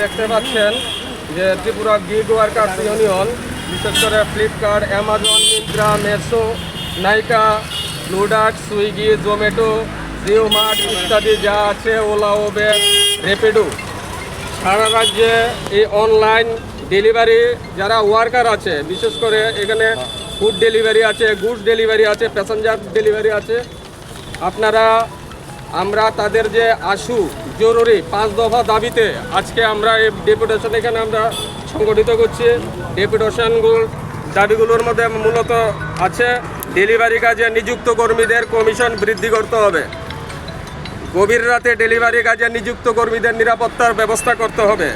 দেখতে পাচ্ছেন যে ত্রিপুরা গিগ ওয়ার্কার্স ইউনিয়ন, বিশেষ করে ফ্লিপকার্ট, অ্যামাজন, মিন্ত্রা মেসো নাইকা লুডাক সুইগি, জোম্যাটো, জিও মার্ট ইত্যাদি যা আছে, ওলা, ওবের, রেপিডো। সারা রাজ্যে এই অনলাইন ডেলিভারি যারা ওয়ার্কার আছে, বিশেষ করে এখানে ফুড ডেলিভারি আছে গুডস ডেলিভারি আছে প্যাসেঞ্জার ডেলিভারি আছে, আপনারা আমরা তাদের যে আশু জরুরি পাঁচ দফা দাবিতে আজকে আমরা এই ডেপুটেশন এখানে আমরা সংগঠিত করছি। ডেপুটেশনগুলো দাবিগুলোর মধ্যে মূলত আছে ডেলিভারি কাজে নিযুক্ত কর্মীদের কমিশন বৃদ্ধি করতে হবে। গভীর রাতে ডেলিভারি কাজে নিযুক্ত কর্মীদের নিরাপত্তার ব্যবস্থা করতে হবে।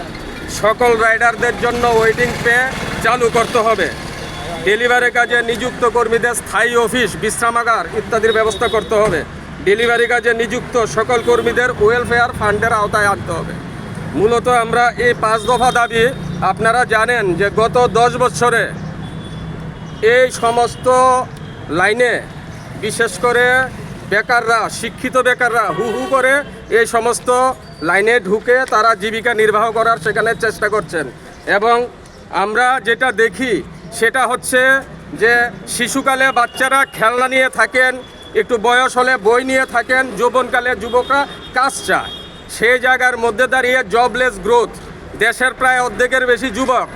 সকল রাইডারদের জন্য ওয়েটিং পে চালু করতে হবে। ডেলিভারি কাজে নিযুক্ত কর্মীদের স্থায়ী অফিস, বিশ্রামাগার ইত্যাদির ব্যবস্থা করতে হবে। ডেলিভারি কাজে নিযুক্ত সকল কর্মীদের ওয়েলফেয়ার ফান্ডের আওতায় আনতে হবে। মূলত আমরা এই পাঁচ দফা দাবি আপনারা জানেন যে গত দশ বছরে এই সমস্ত লাইনে বিশেষ করে বেকাররা, শিক্ষিত বেকাররা হু হু করে এই সমস্ত লাইনে ঢুকে তারা জীবিকা নির্বাহ করার সেখানে চেষ্টা করছেন। এবং আমরা যেটা দেখি সেটা হচ্ছে যে শিশুকালে বাচ্চারা খেলনা নিয়ে থাকেন একটু বয়স হলে বই নিয়ে থাকেন যৌবনকালে যুবকরা, কাজ চায়। সেই জায়গার মধ্যে দাঁড়িয়ে জবলেস গ্রোথ দেশের প্রায় অর্ধেকের বেশি যুবক,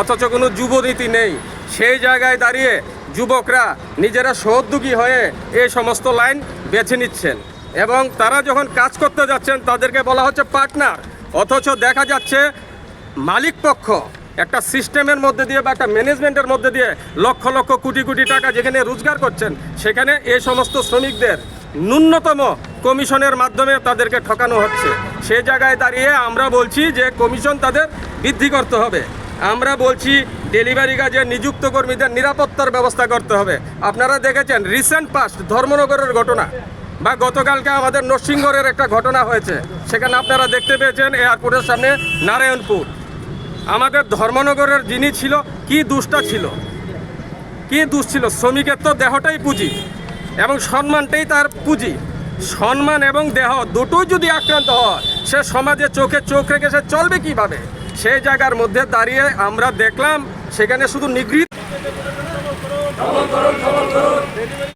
অথচ কোনো যুবনীতি নেই। সেই জায়গায় দাঁড়িয়ে যুবকরা নিজেরা সহদ্যোগী হয়ে এই সমস্ত লাইন বেছে নিচ্ছেন এবং তারা যখন কাজ করতে যাচ্ছেন, তাদেরকে বলা হচ্ছে পার্টনার অথচ দেখা যাচ্ছে মালিক পক্ষ একটা সিস্টেমের মধ্যে দিয়ে বা একটা ম্যানেজমেন্টের মধ্যে দিয়ে লক্ষ লক্ষ কোটি কোটি টাকা যেখানে রোজগার করছেন, সেখানে এই সমস্ত শ্রমিকদের ন্যূনতম কমিশনের মাধ্যমে তাদেরকে ঠকানো হচ্ছে। সে জায়গায় দাঁড়িয়ে আমরা বলছি যে কমিশন তাদের বৃদ্ধি করতে হবে। আমরা বলছি ডেলিভারি কাজে নিযুক্ত কর্মীদের নিরাপত্তার ব্যবস্থা করতে হবে। আপনারা দেখেছেন রিসেন্ট পাস্ট ধর্মনগরের ঘটনা বা গতকালকে আমাদের নরসিংগড়ের একটা ঘটনা হয়েছে। সেখানে আপনারা দেখতে পেয়েছেন এয়ারপোর্টের সামনে নারায়ণপুর। আমাদের ধর্মনগরের যিনি ছিল, কি দুষ্টা ছিল? কি দুষ ছিল? শ্রমিকের তো দেহটাই পুঁজি এবং সম্মানটাই তার পুঁজি। সম্মান এবং দেহ দুটোই যদি আক্রান্ত হয়, সে সমাজে চোখে চোখ রেখে সে চলবে কীভাবে? সেই জায়গার মধ্যে দাঁড়িয়ে আমরা দেখলাম, সেখানে শুধু নিগৃহীত